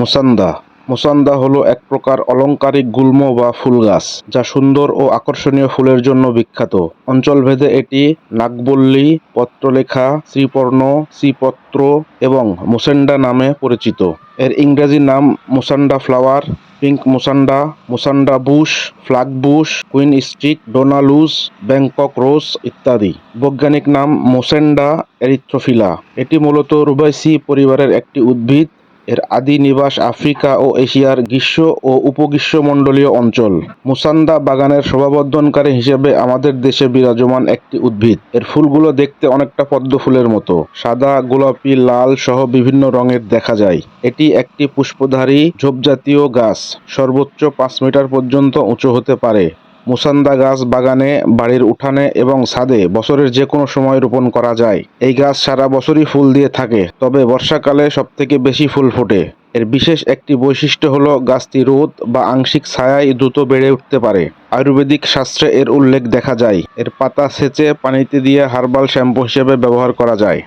মুসান্দা। মুসান্দা হলো এক প্রকার অলংকারিক গুল্ম বা ফুল গাছ, যা সুন্দর ও আকর্ষণীয় ফুলের জন্য বিখ্যাত। অঞ্চলভেদে এটি নাগবল্লী, পত্রলেখা, শ্রীপর্ণ, শ্রীপত্র এবং মুসেন্ডা নামে পরিচিত। এর ইংরেজি নাম mussaenda flower, pink mussaenda mussaenda bush flag bush, queen Streak ডোনালুস Bangkok rose ইত্যাদি। বৈজ্ঞানিক নাম মুসেন্ডা এরিথ্রোফিলা। এটি মূলত রুবাইসি পরিবারের একটি উদ্ভিদ এর আদি নিবাস আফ্রিকা ও এশিয়ার গ্রীষ্ম ও উপগ্রীষ্মমণ্ডলীয় অঞ্চল। মুসান্দা বাগানের শোভাবর্ধনকারী হিসেবে আমাদের দেশে বিরাজমান একটি উদ্ভিদ। এর ফুলগুলো দেখতে অনেকটা পদ্ম ফুলের মতো। সাদা, গোলাপি, লাল সহ বিভিন্ন রঙের দেখা যায়। এটি একটি পুষ্পধারী ঝোপজাতীয় গাছ। সর্বোচ্চ পাঁচ মিটার পর্যন্ত উঁচু হতে পারে। মুসান্দা গাছ বাগানে, বাড়ির উঠানে এবং ছাদে বছরের যে কোনো সময় রোপণ করা যায়। এই গাছ সারা বছরই ফুল দিয়ে থাকে, তবে বর্ষাকালে সবথেকে বেশি ফুল ফোটে। এর বিশেষ একটি বৈশিষ্ট্য হলো গাছটি রোদ বা আংশিক ছায়ায় দ্রুত বেড়ে উঠতে পারে। আয়ুর্বেদিক শাস্ত্রে এর উল্লেখ দেখা যায়। এর পাতা সেচে পানিতে দিয়ে হার্বাল শ্যাম্পু হিসেবে ব্যবহার করা যায়।